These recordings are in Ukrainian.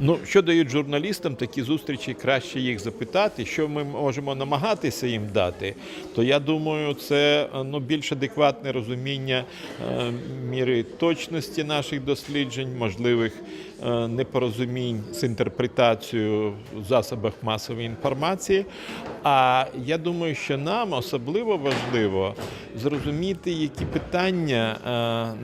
Ну, що дають журналістам такі зустрічі, краще їх запитати, що ми можемо намагатися їм дати, то я думаю, це е, ну, більш адекватне розуміння е, міри точності наших досліджень, можливих е, непорозумінь з інтерпретацією в засобах масової інформації. А я думаю, що нам особливо важливо зрозуміти, які питання, е,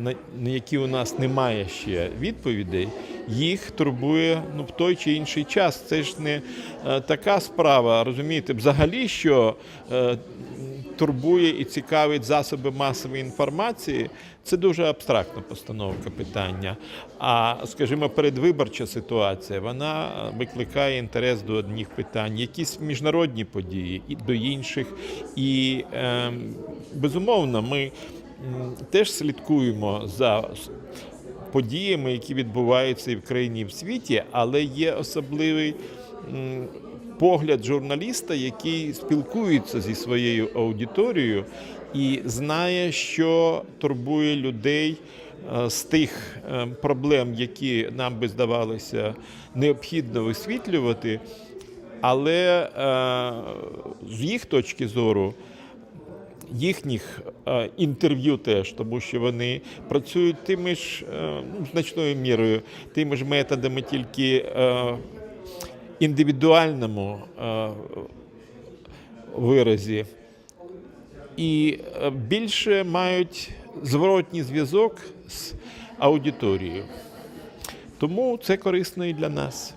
на- на які у нас немає ще відповідей, їх турбує ну, в той чи інший час. Це ж не е, така справа, розумієте, взагалі, що е, турбує і цікавить засоби масової інформації, це дуже абстрактна постановка питання. А, скажімо, передвиборча ситуація вона викликає інтерес до одних питань, якісь міжнародні події і до інших. І е, безумовно, ми теж слідкуємо за подіями, які відбуваються і в країні, і в світі, але є особливий погляд журналіста, який спілкується зі своєю аудиторією і знає, що турбує людей е, з тих е, проблем, які нам би здавалося необхідно висвітлювати. Але е, з їх точки зору їхніх е, інтерв'ю теж, тому що вони працюють тими ж е, ну, значною мірою, тими ж методами, тільки е, індивідуальному виразі. І більше мають зворотній зв'язок з аудиторією. Тому це корисно і для нас.